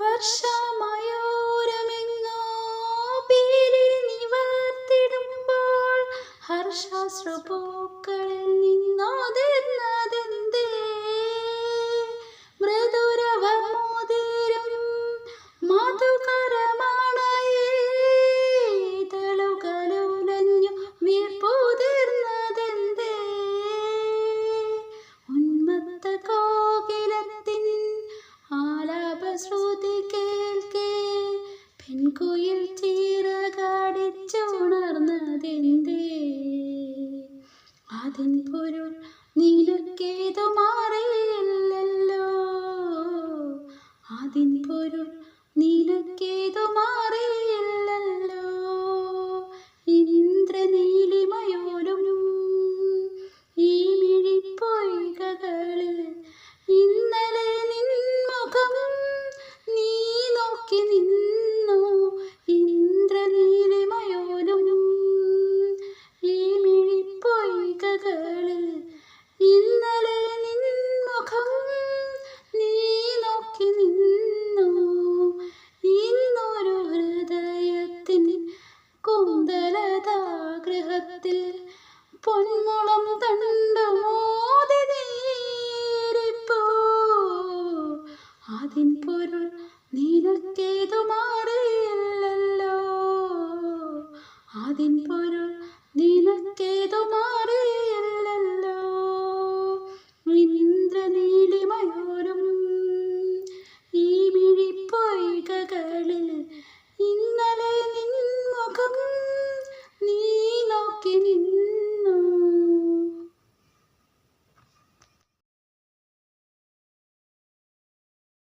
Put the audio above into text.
വർഷമയോരമെങ്ങോ പീലി നിവർത്തിടുമ്പോൾ ഹർഷാശ്രുപൂക്കളിൽ നിന്നോതിർന്നതെന്തേ പെൺകുയിൽ ചീറകടിച്ചുണർന്നതെന്തേ അതിൻ പൊരുൾ നിനക്കേതു മാറിയില്ലല്ലോ അതിൻ പൊരുൾ പൊന്മുളം തണ്ടുമോതി നീരിപ്പോ അതിൻ പൊരുൾ നിനക്കേതു മാറി